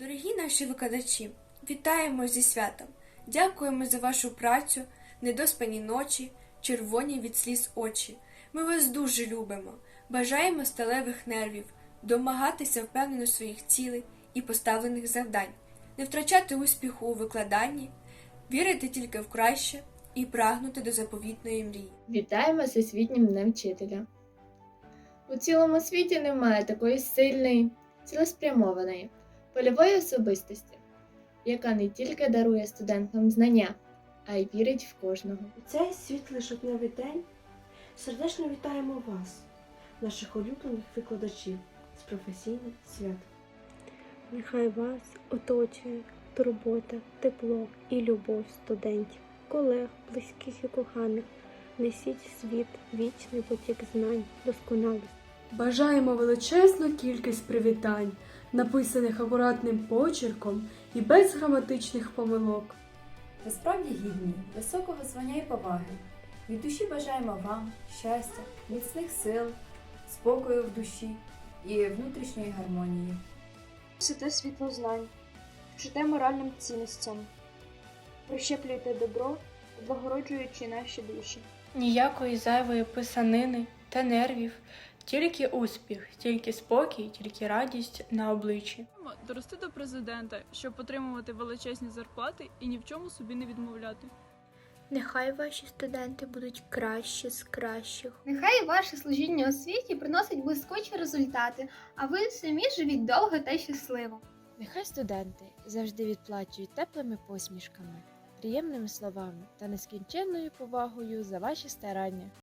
Дорогі наші викладачі, вітаємо зі святом! Дякуємо за вашу працю, недоспані ночі, червоні від сліз очі. Ми вас дуже любимо. Бажаємо сталевих нервів, домагатися впевнено своїх цілей і поставлених завдань, не втрачати успіху у викладанні, вірити тільки в краще і прагнути до заповітної мрії. Вітаємо з Всесвітнім Днем Вчителя. У цілому світі немає такої сильної, цілеспрямованої, польової особистості, яка не тільки дарує студентам знання, а й вірить в кожного. У цей світлий жовтневий день сердечно вітаємо вас, наших улюблених викладачів з професійним святом. Нехай вас оточує турбота, тепло і любов студентів, колег, близьких і коханих. Несіть світ вічний потік знань, досконалості. Бажаємо величезну кількість привітань, написаних акуратним почерком і без граматичних помилок. Ви справді гідні високого звання і поваги. Від душі бажаємо вам щастя, міцних сил, спокою в душі і внутрішньої гармонії. Несете світло знань, вчите моральним цінностям, прищеплюєте добро, облагороджуючи наші душі. Ніякої зайвої писанини та нервів, тільки успіх, тільки спокій, тільки радість на обличчі. Дорости до президента, щоб отримувати величезні зарплати і ні в чому собі не відмовляти. Нехай ваші студенти будуть кращі з кращих. Нехай ваше служіння у світі приносить блискучі результати, а ви самі живіть довго та щасливо. Нехай студенти завжди відплачують теплими посмішками, приємними словами та нескінченною повагою за ваші старання.